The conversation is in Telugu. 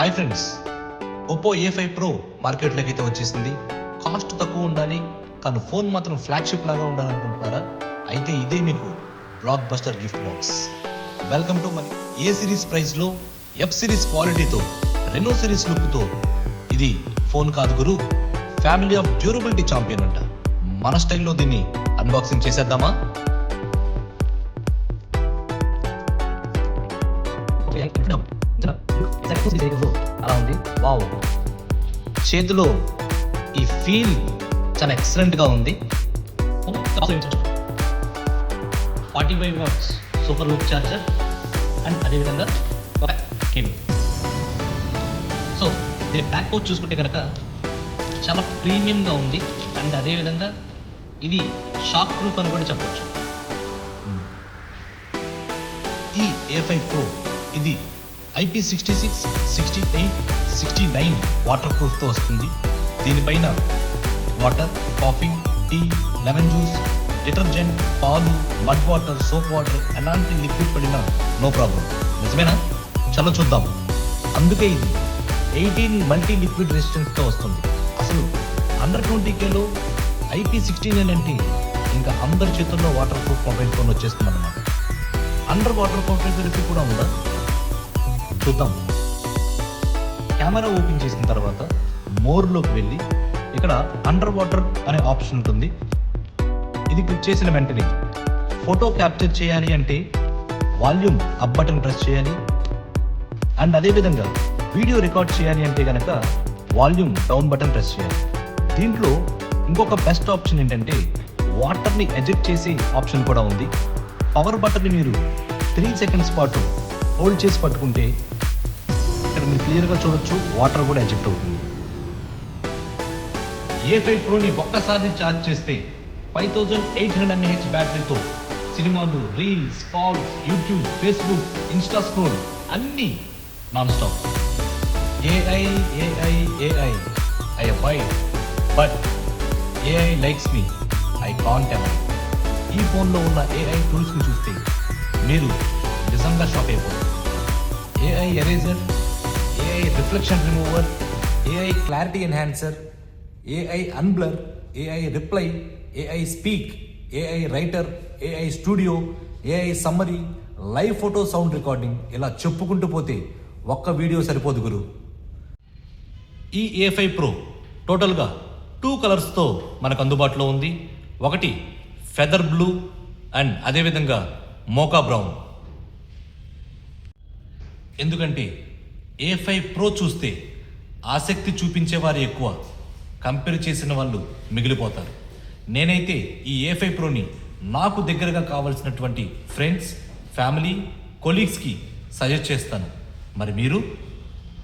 Hi friends Oppo A five pro మార్కెట్లోకి అయితే వచ్చేసింది కాస్ట్ తక్కువ ఉండాలి కానీ ఫోన్ మాత్రం ఫ్లాగ్షిప్ లాగా ఉండాలనుకుంటున్నారా అయితే ఇదే మీకు blockbuster gift box welcome to మన ఏ సిరీస్ ప్రైస్లో ఎఫ్ సిరీస్ క్వాలిటీతో రెనో సిరీస్ లుక్తో ఇది ఫోన్ కాదు గురు ఫ్యామిలీ ఆఫ్ డ్యూరబిలిటీ ఛాంపియన్ అంట మన స్టైల్లో దీన్ని అన్బాక్సింగ్ చేసేద్దామా అలా వావ్ చేతిలో ఈ ఫీల్ చాలా ఎక్సలెంట్గా ఉంది. Forty five watts super loop charger and అదేవిధంగా కేబుల్ సో దీని బ్యాక్ అవుట్ చూసుకుంటే కనుక చాలా ప్రీమియంగా ఉంది. అండ్ అదేవిధంగా ఇది షాక్ ప్రూఫ్ అని కూడా చెప్పవచ్చు ఈ ఏ ఫైవ్ ప్రో ఇది IP sixty six sixty eight sixty nine water ప్రూఫ్తో వస్తుంది. దీనిపైన water coffee tea lemon juice detergent పాలు మడ్ వాటర్ సోప్ వాటర్ ఎలాంటి లిక్విడ్ పడినా నో ప్రాబ్లం. నిజమేనా? చలో చూద్దాం. అందుకే ఇది ఎయిటీన్ మల్టీ లిక్విడ్ రెసిస్టెన్స్తో వస్తుంది. అసలు అండర్ ట్వంటీ కేలో ఐపీ సిక్స్టీ నైన్ అంటే ఇంకా అందరి చేతుల్లో వాటర్ ప్రూఫ్ మొబైల్ ఫోన్ వచ్చేస్తుంది అనమాట అండర్ వాటర్ ఫోటోగ్రఫీ కూడా ఉందా? చూద్దాం. కెమెరా ఓపెన్ చేసిన తర్వాత మోర్లోకి వెళ్ళి ఇక్కడ అండర్ వాటర్ అనే ఆప్షన్ ఉంటుంది. ఇది క్లిక్ చేసిన వెంటనే ఫోటో క్యాప్చర్ చేయాలి అంటే వాల్యూమ్ అప్ బటన్ ప్రెస్ చేయాలి. అండ్ అదేవిధంగా వీడియో రికార్డ్ చేయాలి అంటే కనుక వాల్యూమ్ డౌన్ బటన్ ప్రెస్ చేయాలి. దీంట్లో ఇంకొక బెస్ట్ ఆప్షన్ ఏంటంటే వాటర్ని ఎజెక్ట్ చేసే ఆప్షన్ కూడా ఉంది. పవర్ బటన్ని మీరు త్రీ సెకండ్స్ పాటు హోల్డ్ చేసి పట్టుకుంటే ఇక్కడ మీరు క్లియర్గా చూడొచ్చు వాటర్ కూడా ఎజెక్ట్ అవుతుంది. ఏ ఫైవ్ ప్రోని ఒక్కసారి ఛార్జ్ చేస్తే ఫైవ్ థౌజండ్ ఎయిట్ హండ్రెడ్ ఎన్హెచ్ బ్యాటరీతో సినిమాలు reels calls YouTube Facebook Insta scroll అన్నీ non stop AI AI AI I avoid but AI likes me I can't avoid ఈ ఫోన్లో ఉన్న ఏఐ టూల్స్ని చూస్తే మీరు నిజంగా షాక్ అయిపోతారు. AI eraser AI reflection remover AI clarity enhancer AI unblur AI reply AI speak AI writer AI studio AI summary live photo sound recording ఇలా చెప్పుకుంటూ పోతే ఒక్క వీడియో సరిపోదు గురు. ఈ ఏ ఫైవ్ ప్రో టోటల్గా టూ కలర్స్తో మనకు అందుబాటులో ఉంది. ఒకటి ఫెదర్ బ్లూ అండ్ అదేవిధంగా మోకా బ్రౌన్. ఎందుకంటే ఏ ఫైవ్ ప్రో చూస్తే ఆసక్తి చూపించేవారు ఎక్కువ. కంపేర్ చేసిన వాళ్ళు మిగిలిపోతారు. నేనైతే ఈ ఏ ఫైవ్ ప్రోని నాకు దగ్గరగా కావలసినటువంటి ఫ్రెండ్స్ ఫ్యామిలీ కొలీగ్స్కి సజెస్ట్ చేస్తాను. మరి మీరు?